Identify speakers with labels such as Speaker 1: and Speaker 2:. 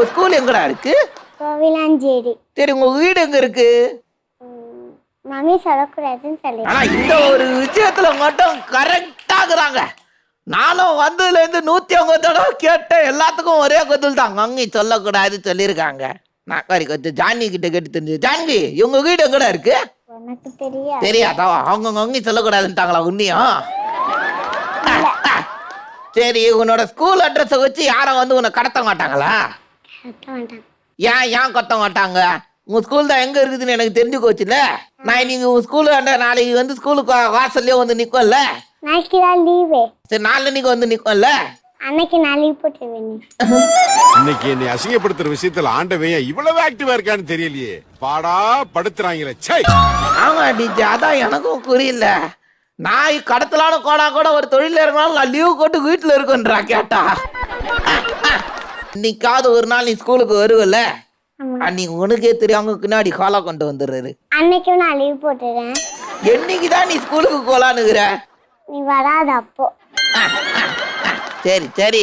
Speaker 1: உங்க ஸ்கூல் எங்கடா இருக்கு?
Speaker 2: கோவிலாஞ்சேரி.
Speaker 1: சரி உங்க வீடு எங்க இருக்கு?
Speaker 2: மம்மி சொல்லக்கூடாதுன்னு சொல்லி
Speaker 1: ஆனா இந்த ஒரு விஷயத்துல மட்டும் கரெக்டாக்குறாங்க நானும் வந்ததுல இருந்து நூத்தி ஐம்பது தடவை கேட்டேன். எல்லாத்துக்கும் ஒரே கத்தில் தான். அங்கே சொல்லக்கூடாது சொல்லியிருக்காங்க நாக்காரி கத்து ஜானி கிட்ட கேட்டு தெரிஞ்சு. ஜான்வி இவங்க வீடு எங்கடா இருக்கு?
Speaker 2: உனக்கு தெரியாது
Speaker 1: தெரியாதா? அவங்க அங்கே சொல்லக்கூடாதுன்ட்டாங்களா உன்னையும்? சரி உன்னோட ஸ்கூல் அட்ரஸை வச்சு யாரும் வந்து உன்னை கடத்த மாட்டாங்களா? ஏன் ஏன் கொத்த மாட்டாங்க? உங்க ஸ்கூல் தான் எங்க இருக்குதுன்னு எனக்கு தெரிஞ்சு போச்சுல நான் இன்னைக்கு உங்க ஸ்கூல் நாளைக்கு வந்து ஸ்கூலுக்கு வாசல்லே வந்து நிக்கும்ல?
Speaker 2: நாளைக்கு தான் லீவு
Speaker 1: சரி நாளைக்கு வந்து நிக்கும்ல?
Speaker 2: அன்னைக்கு நான் லீவ் போட்டுருவேன்
Speaker 3: இன்னைக்கு என்னை அசிங்கப்படுத்துற விஷயத்துல ஆண்டவன் இவ்வளவு ஆக்டிவா இருக்கான்னு தெரியலையே. பாடா படுத்துறாங்களே சை
Speaker 1: ஆமா டீச்சர் அதான் எனக்கும் புரியல. நான் கடத்தலான கோடா கூட ஒரு தொழில இருக்கனால நான் லீவு போட்டு வீட்டுல இருக்கேன்றா கேட்டா. இன்னைக்காவது ஒரு நாள் நீ ஸ்கூலுக்கு வருவல்ல?
Speaker 2: ஆமா.
Speaker 1: அன்னைக்கு உனக்கே தெரியாம பின்னாடி காலா கொண்டு வந்துடுறாரு
Speaker 2: அன்னைக்கும் நான் லீவ் போட்டுறேன்
Speaker 1: என்னைக்கு தான் நீ ஸ்கூலுக்கு போலான்னுக்குற?
Speaker 2: நீ வராத அப்போ.
Speaker 1: சரி சரி.